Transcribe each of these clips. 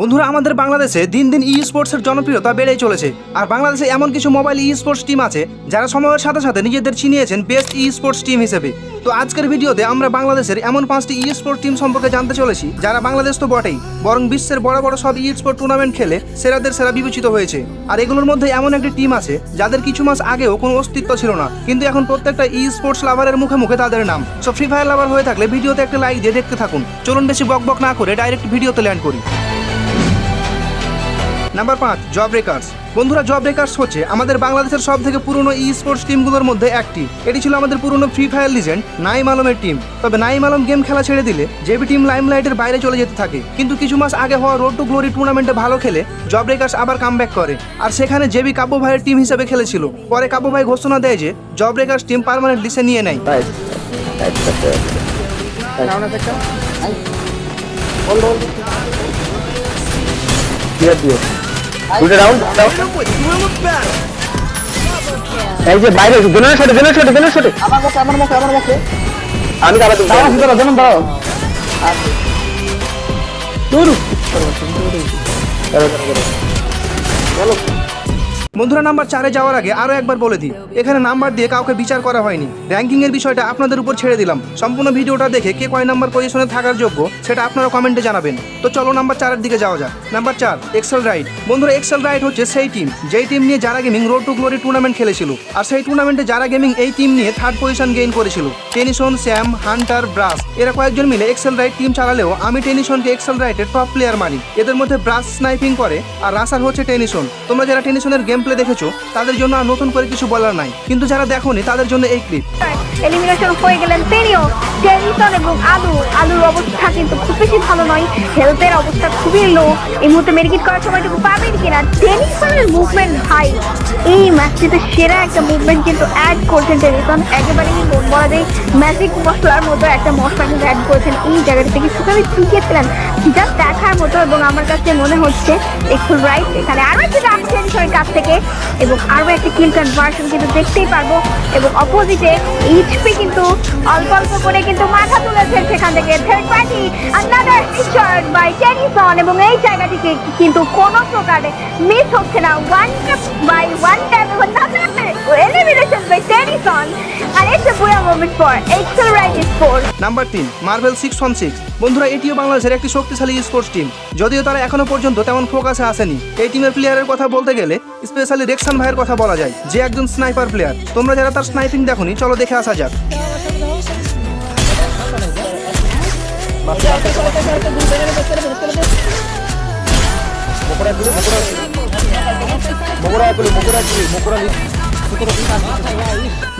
বন্ধুরা, আমাদের বাংলাদেশে দিন দিন ই স্পোর্টসের জনপ্রিয়তা বেড়েই চলেছে। আর বাংলাদেশে এমন কিছু মোবাইল ই স্পোর্টস টিম আছে, যারা সময়ের সাথে সাথে নিজেদের চিনিয়েছেন বেস্ট ই স্পোর্টস টিম হিসেবে। তো আজকের ভিডিওতে আমরা বাংলাদেশের এমন পাঁচটি ই স্পোর্টস টিম সম্পর্কে জানতে চলেছি, যারা বাংলাদেশ তো বটেই, বরং বিশ্বের বড় বড় সব ই স্পোর্ট টুর্নামেন্ট খেলে সেরাদের সেরা বিবেচিত হয়েছে। আর এগুলোর মধ্যে এমন একটি টিম আছে, যাদের কিছু মাস আগেও কোনো অস্তিত্ব ছিল না, কিন্তু এখন প্রত্যেকটা ই স্পোর্টস লাভারের মুখে মুখে তাদের নাম। সো ফ্রি ফায়ার লাভার হয়ে থাকলে ভিডিওতে একটা লাইক দিয়ে দেখতে থাকুন। চলুন বেশি বক বক না করে ডাইরেক্ট ভিডিওতে ল্যান্ড করি। নাম্বার পাঁচ জব ব্রেকার্স বন্ধুরা জব ব্রেকার্স হচ্ছে আমাদের বাংলাদেশের সব থেকে পুরনো ই স্পোর্টস টিমগুলোর মধ্যে একটি। এটি ছিল আমাদের পুরনো ফ্রি ফায়ার লিজেন্ড নাইম আলমের টিম তবে নাইম আলম গেম খেলা ছেড়ে দিলে জেবি টিম লাইমলাইটের বাইরে চলে যেতে থাকে। কিন্তু কিছু মাস আগে হওয়া রোড টু গ্লোরি টুর্নামেন্টে ভালো খেলে জব ব্রেকার্স আবার কামব্যাক করে। আর সেখানে জেবি কাব্য ভাইয়ের টিম হিসেবে খেলেছিল। পরে কাব্য ভাই ঘোষণা দেয় যে জব ব্রেকার্স টিম পার্মানেন্ট লিসে নিয়ে নেয়। দুটো রাউন্ড এই যে বাইরে জোনের শটে জোনের শটে জোনের শটে আমার মুখে আমার মুখে আমার মুখে আমি দাঁড়া দাঁড়াও দাঁড়াও যেমন দাঁড়াও দূর বন্ধুরা, নাম্বার চারে যাওয়ার আগে আরও একবার বলে দিই, এখানে নাম্বার দিয়ে কাউকে বিচার করা হয়নি। র্যাঙ্কিং এর বিষয়টা আপনাদের উপর ছেড়ে দিলাম। সম্পূর্ণ ভিডিওটা দেখে কে কয় নাম্বার পজিশনে থাকার যোগ্য, সেটা আপনারা কমেন্টে জানাবেন। তো চলো, নাম্বার চারের দিকে যাওয়া যাক। নাম্বার চার এক্সেল রাইড বন্ধুরা এক্সেল রাইড হচ্ছে সেই টিম যেই টিম নিয়ে যারা gaming road to glory tournament খেলেছিল। আর সেই টুর্নামেন্টে যারা গেমিং এই টিম নিয়ে থার্ড পজিশন গেইন করেছিল। টেনিসন স্যাম হান্টার ব্রাস এরা কয়েকজন মিলে এক্সেল রাইড টিম চালালেও আমি টেনিসনকে এক্সেল রাইডের টপ প্লেয়ার মানি। এদের মধ্যে ব্রাস স্নাইপিং করে, আর রাসার হচ্ছে টেনিসন তোমরা যারা টেনিসনের গেম প্লে দেখেছ, তাদের জন্য আর নতুন করে কিছু বলার নাই। কিন্তু যারা দেখোনি, তাদের জন্য এই ক্লিপ এলিমিনেশন হয়ে গেলেন তিনিও ডেভিসন এবং আলু, আলুর অবস্থা কিন্তু খুব বেশি ভালো নয়। হেলথের অবস্থা খুবই লো এই মুহূর্তে মেডিকেট করার সময়টুকু পাবেন কিনা? ডেনিসনের মুভমেন্ট ভাই এই ম্যাচটিতে সেরা একটা মুভমেন্ট কিন্তু অ্যাড করছেন ডেনিসন একেবারেই বলা যায় ম্যাজিক মশলার মতো একটা মশলা কিন্তু অ্যাড করেছেন এই জায়গাটা থেকে। সুতরাং শিখেছিলেন যা দেখার মতো এবং আমার কাছে মনে হচ্ছে একটু রাইট এখানে আরও একটু রাখছে ডেনিসনের কাছ থেকে এবং আরও একটা কিল কনভার্সন কিন্তু দেখতেই পারব। এবং অপোজিটে এইচপি কিন্তু অল্প অল্প করে কিন্তু মাথা তুলেছেন সেখান থেকে third party another feature by Tennyson এবং এই জায়গাটিকে কিন্তু কোনো প্রকারে মিস হচ্ছে না। One tap by one tap এবং elimination by Tennyson R it's a booyah moment for excel ride sport number তিন মার্বেল সিক্স ওয়ান সিক্স বন্ধুরা, এটিও বাংলাদেশের একটি শক্তিশালী স্পোর্টস টিম যদিও তারা এখনও পর্যন্ত তেমন ফোকাসে আসেনি। এই টিমের প্লেয়ারের কথা বলতে গেলে স্পেশালি রেক্সান ভাইয়ের কথা বলা যায়, যে একজন স্নাইপার প্লেয়ার তোমরা যারা তার স্নাইপিং দেখোনি, চলো দেখে আসা যাক।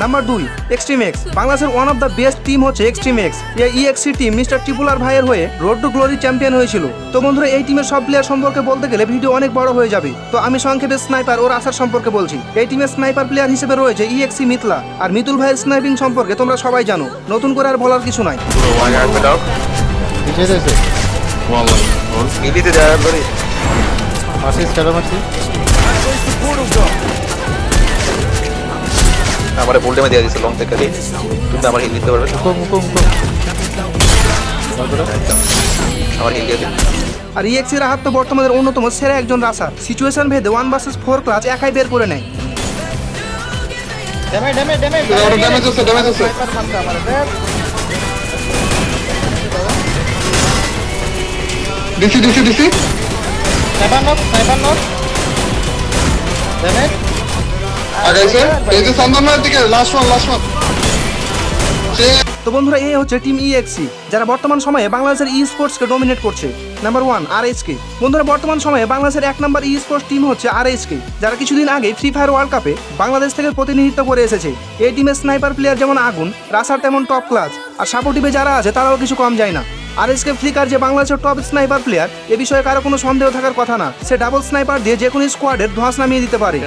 নাম্বার দুই এক্সট্রিম এক্স বাংলাদেশের one of the best team হচ্ছে এক্সট্রিম এক্স এই ইএক্সি টিম মিস্টার টিপুলার ভাইয়ের হয়ে রোড টু গ্লোরি চ্যাম্পিয়ন হয়েছিল। তো বন্ধুরা, এই টিমের সব প্লেয়ার সম্পর্কে বলতে গেলে ভিডিও অনেক বড় হয়ে যাবে। তো আমি সংক্ষেপে স্নাইপার ওর আসার সম্পর্কে বলছি। এই টিমের স্নাইপার প্লেয়ার হিসেবে রয়েছে ইএক্সি মিথলা। আর মিতুল ভাইয়ের স্নাইপিং সম্পর্কে তোমরা সবাই জানো। নতুন করে আর বলার কিছু নাই। স্টার মাসি আমারে বোল্ডে মে দিয়ে দিছে লং থেকে তুমি আমার হিল দিতে পারবে। মুখো মুখো মুখো। আমার হিল দিয়ে আর ইএক্সির হাত তো বর্তমানের অন্যতম সেরা একজন রাসার সিচুয়েশন ভেদে ওয়ান ভার্সেস ফোর ক্লাস একাই বের করে নেয়। ড্যামেজ ড্যামেজ ড্যামেজ ড্যামেজ হচ্ছে ড্যামেজ হচ্ছে। দিছি দিছি দিছি sniper knock sniper knock damage আগাইছে এই যে চন্দনের দিকে লাস্ট ওয়ান লাস্ট ওয়ান তো বন্ধুরা এই হচ্ছে টিম ইএক্সি যারা বর্তমান সময়ে বাংলাদেশের ই স্পোর্টসকে ডোমিনেট করছে। নাম্বার ওয়ান আর কে বন্ধুরা বর্তমান সময়ে বাংলাদেশের এক নম্বর ই স্পোর্টস টিম হচ্ছে আর কে যারা কিছুদিন আগে ফ্রি ফায়ার ওয়ার্ল্ড কাপে বাংলাদেশ থেকে প্রতিনিধিত্ব করে এসেছে। এই টিমের স্নাইপার প্লেয়ার যেমন আগুন রাসার তেমন টপ ক্লাস আর সাপোর্টিভে যারা আছে তারাও কিছু কম যায় না। আর এসকে ফ্লিকার যে বাংলাদেশের টপ স্নাইপার প্লেয়ার এ বিষয়ে কারও কোনো সন্দেহ থাকার কথা না। সে ডাবল স্নাইপার দিয়ে যে কোনো স্কোয়াডের ধোঁয়াশ নামিয়ে দিতে পারে।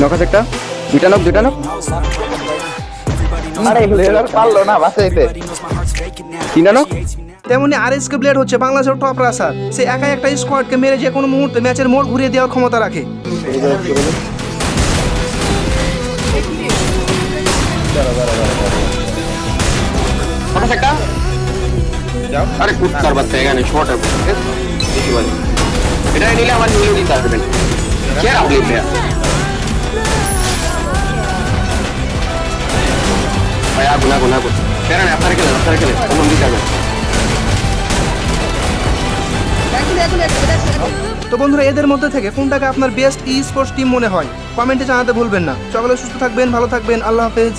নক একটা দুইটা নক দুইটা নক আরে প্লেয়ার পারল না তিনটা নক তেমনি আর এস কে ব্লেড হচ্ছে বাংলাদেশের টপ রাসার সে একাই একটা স্কোয়াডকে মেরে যে কোনো মুহূর্তে ম্যাচের মোড় ঘুরিয়ে দেওয়ার ক্ষমতা রাখে। নিলে আমার ভাই, আগুন আগুন আগুন। কেন আপনারা খেলেন, আপনারা তো বন্ধুরা, এদের মধ্যে থেকে কোনটাকে আপনার বেস্ট ই স্পোর্টস টিম মনে হয়? কমেন্টে জানাতে ভুলবেন না। সকলে সুস্থ থাকবেন, ভালো থাকবেন, আল্লাহ হাফেজ।